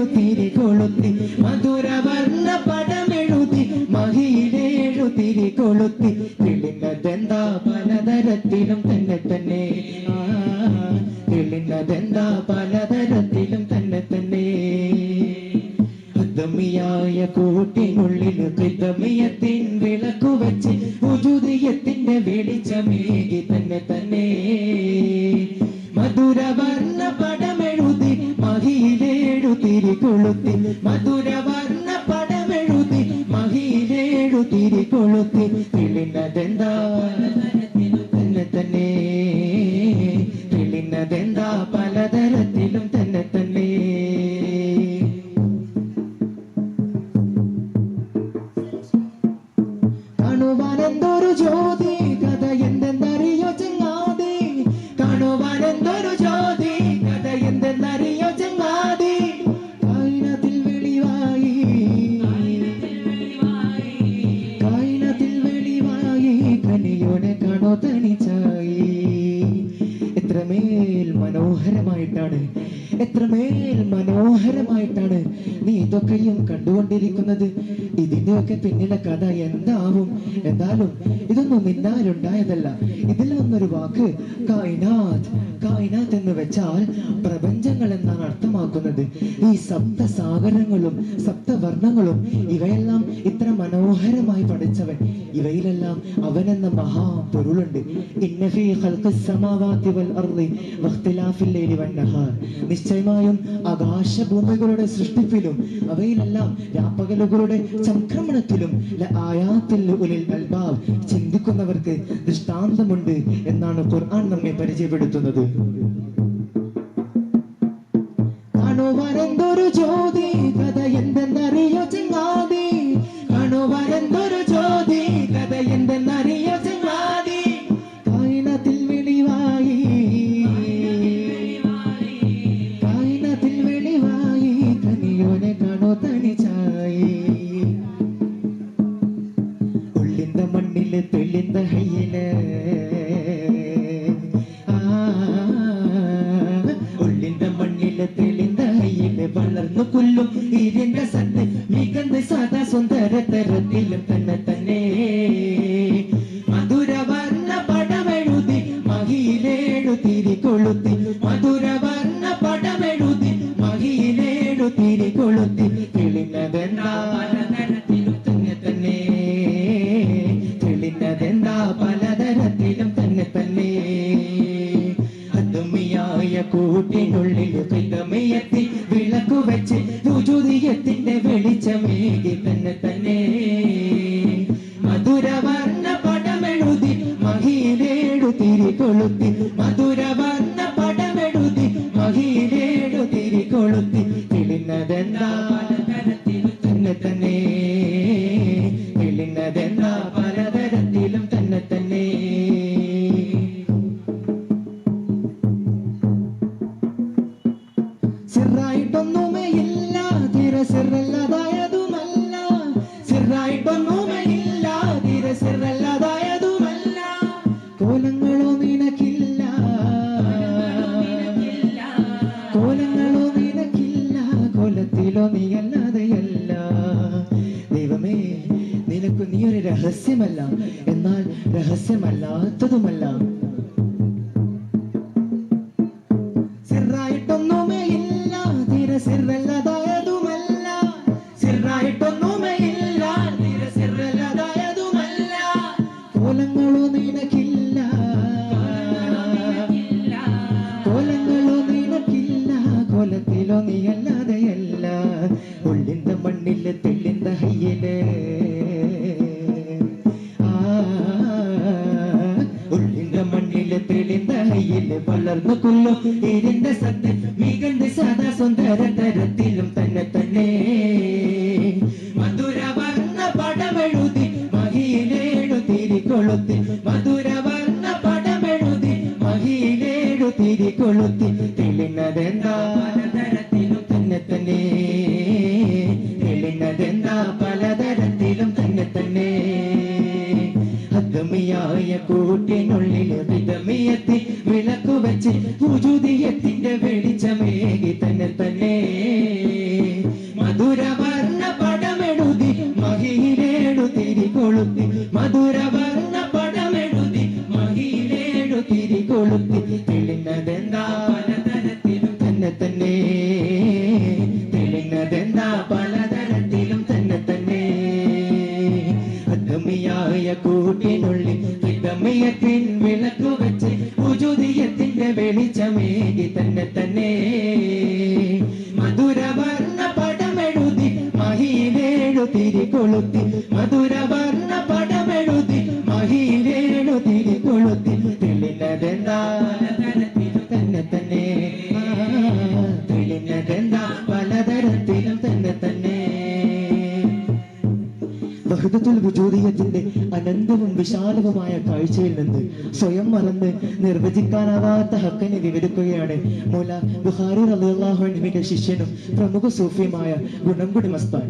തിരി കൊളുത്തി. മധുരവർണ പടമെഴുതി മഹിയിലേഴു എഴുതിരി കൊളുത്തി. തെളിഞ്ഞതെന്താ പലതരത്തിലും തന്നെ തന്നെ. തെളിഞ്ഞതെന്താ പലതരത്തിലും തന്നെ തന്നെ. അദമിയായ കൂട്ടിനുള്ളിൽ കൃതമിയത്തിൻ വിളക്കു വെച്ച് ഉജുദിയത്തിന്റെ വെളിച്ചമേകി തന്നെ തന്നെ. തിരി കൊളുത്തി മധുരവർണ പടമെഴുതി മഹിയിലേഴു തിരി കൊളുത്തി തെളിഞ്ഞതെന്താ? തന്നെ തന്നെ തെളിഞ്ഞതെന്താ? മനോഹരമായിട്ടാണ് നീ ഇതൊക്കെയും കണ്ടുകൊണ്ടിരിക്കുന്നത്. ഇതിന്റെയൊക്കെ പിന്നിലെ കഥ എന്താവും? എന്നാലും ഇതൊന്നും നിന്നാലുണ്ടായതല്ല. ഇതിൽ വന്നൊരു വാക്ക് കായിനാഥ് കായിനാഥ് എന്ന് വെച്ചാൽ പ്രപഞ്ചങ്ങൾ എന്നാണ് അർത്ഥമാക്കുന്നത് ഈ സപ്തസാഗരങ്ങളും സപ്തവർണങ്ങളും ഇവയെല്ലാം ഇത്ര മനോഹരമായി പഠിച്ചവൻ. ഇവയിലെല്ലാം അവനെന്ന മഹാപൊരുളുണ്ട് നിശ്ചയമായും ആകാശഭൂമികളുടെ സൃഷ്ടിപ്പിലും അവയിലെല്ലാം രാപ്പകലുകളുടെ സംക്രമണത്തിലും ചിന്തിക്കുന്നവർക്ക് ദൃഷ്ടാന്തമുണ്ട് എന്നാണ് ഖുർആൻ നമ്മെ പരിചയപ്പെടുത്തുന്നത്. 너와 난 도를 줘 കൊല്ലും ഇരിന്റെ സന്ന മികந்த സദാ സുന്ദര തരത്തിലും തന്നെ തന്നെ. മധുരവർണ പടമെഴുതി മഹിയിലേഴു തിരി കൊളുത്തി മധുരവർണ പടമെഴുതി മഹിയിലേഴു തിരി കൊളുത്തി തെളിഞ്ഞതെന്താ പലതരത്തിലും തന്നെ തന്നെ. തെളിഞ്ഞതെന്താ പലതരത്തിലും തന്നെ തന്നെ. കൂട്ടിനുള്ളിൽ വിളക്കു വെച്ച് തെളിഞ്ഞതെന്താ പലതരത്തിലും തന്നെ തന്നെ. തന്നെ തന്നെ. കോലത്തിലോ നീയല്ലാതെയല്ല ദൈവമേ നിനക്ക് നീ ഒരു രഹസ്യമല്ല. എന്നാൽ രഹസ്യമല്ലാത്തതുമല്ല. ഉള്ളിന്ത മണ്ണിൽ തെള്ളിന്ത ഹയ്യൽ. ആ ഉള്ളിന്ത മണ്ണിൽ തെളിന്ത ഹയ്യൽ. വളർന്നു കൊല്ലും ഇരുണ്ട സത്ത് മികந்த സദാ സുന്ദര തരത്തിലും തന്നെ തന്നെ. മധുരവർണ പടമെഴുതി മഹിയിലേഴു തിരികൊളുത്തി മധുര മധുരവർണ പടമെഴുതി മഹിയിലേഴു തിരികൊളുത്തി തെളിഞ്ഞതെന്താ അദമിയായ കൂട്ടിനുള്ളിൽ വിളക്കു വെച്ച് പുതുതിയത്തിന്റെ വെളിച്ചമേകി തന്നെ തന്നെ. മധുരവർണ മഹിയിലേഴു തിരികൊളുത്തി മധുരവർണ പടമെഴുതി മഹിയിലേഴു തിരികൊളുത്തി തെളിഞ്ഞതെന്താ? തന്നെ തന്നെ തെളിഞ്ഞതെന്താ? പലതരത്തിലും വഹദത്തുൽ വുജൂദിയത്തിന്റെ അനന്തവും വിശാലവുമായ കാഴ്ചയിൽ നിന്ന് സ്വയം മറന്ന് നിർവചിക്കാനാവാത്ത ഹക്കനെ വിവരിക്കുകയാണ് മൂല ബുഹാരി റളിയല്ലാഹുവിന്റെ ശിഷ്യനും പ്രമുഖ സൂഫിയുമായ ഗുണംകുടി മസ്താൻ.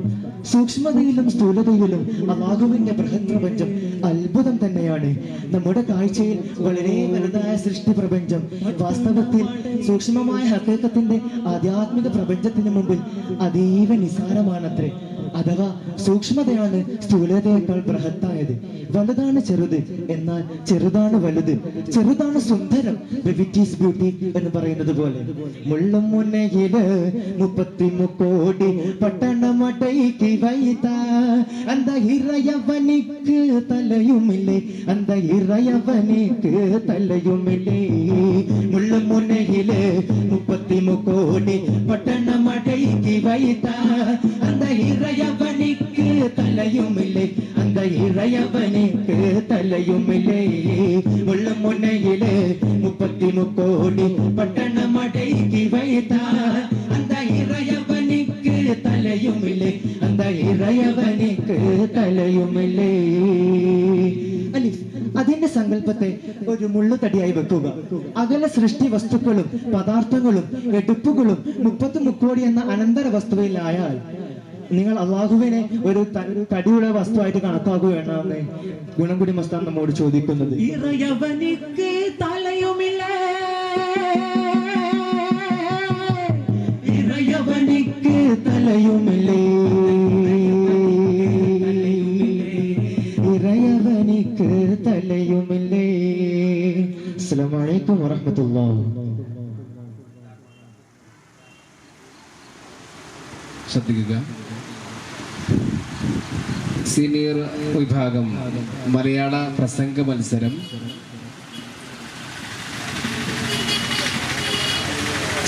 സൂക്ഷ്മതയിലും സ്ഥൂലതയിലും അള്ളാഹുവിന്റെ ബൃഹത് പ്രപഞ്ചം അത്ഭുതം തന്നെയാണ്. നമ്മുടെ കാഴ്ചയിൽ വളരെ വലുതായ സൃഷ്ടി പ്രപഞ്ചം വാസ്തവത്തിൽ സൂക്ഷ്മമായ ഹക്കേക്കത്തിന്റെ ആധ്യാത്മിക പ്രപഞ്ചത്തിന് മുമ്പിൽ അതീവ നിസാരമാണത്രേ. അഥവാ സൂക്ഷ്മതയാണ് സ്ഥൂലതയേക്കാൾ ബൃഹത്തായത്. വലുതാണ് ചെറുത് എന്നാൽ ചെറുതാണ് വലുത്. ചെറുതാണ് സുന്ദരം. ബ്യൂട്ടീസ് ബ്യൂട്ടി എന്ന് പറയുന്നത് പോലെ. മുള്ളും മുന്നയിൽ മുപ്പത്തി മുക്കോടി പട്ടണമടയ്ക്ക് വൈത. അന്ത ഇറയവനിക്ക് തലയുമില്ലേ? അന്ത ഇറയവനിക്ക് തലയുമില്ലേ? മുള്ളും മുന്നയിൽ മുപ്പത്തി മുക്കോടി വൈത. തലയുമില്ലേ അന്ത ഇഴയവനേക്ക് തലയുമില്ലേ ഉള്ള മുന്നയിൽ മുപ്പത്തി മുക്കോടി പട്ടണമടയ്ക്ക് വൈത. അന്ത ഇറയവനിക്ക് തലയുമില്ലേ അന്ത ഇറയവനിക്ക് തലയുമില്ലേ അതിന്റെ സങ്കല്പത്തെ ഒരു മുള്ളുതടിയായി വെക്കുക. അകല സൃഷ്ടി വസ്തുക്കളും പദാർത്ഥങ്ങളും എടുപ്പുകളും മുപ്പത്തി മുക്കോടി എന്ന അനന്തര വസ്തുവിലായാൽ നിങ്ങൾ അള്ളാഹുവിനെ ഒരു ത- തടിയുള്ള വസ്തുവായിട്ട് കണക്കാക്കുകയാണെന്ന് ഗുണംകുടി മസ്താൻ നമ്മോട് ചോദിക്കുന്നത്. ഇറയവനിക്ക് തലയുമില്ല? ഇറയവനിക്ക് തലയുമില്ലേ? ഇറയവനിക്ക് തലയുമില്ലേ? അസ്സലാമു അലൈക്കും വറഹ്മത്തുള്ളാഹി ശ്രദ്ധിക്കുക. സീനിയർ വിഭാഗം മലയാള പ്രസംഗ മത്സരം.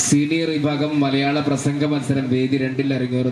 സീനിയർ വിഭാഗം മലയാള പ്രസംഗ മത്സരം വേദി രണ്ടിൽ ഇറങ്ങിയവർ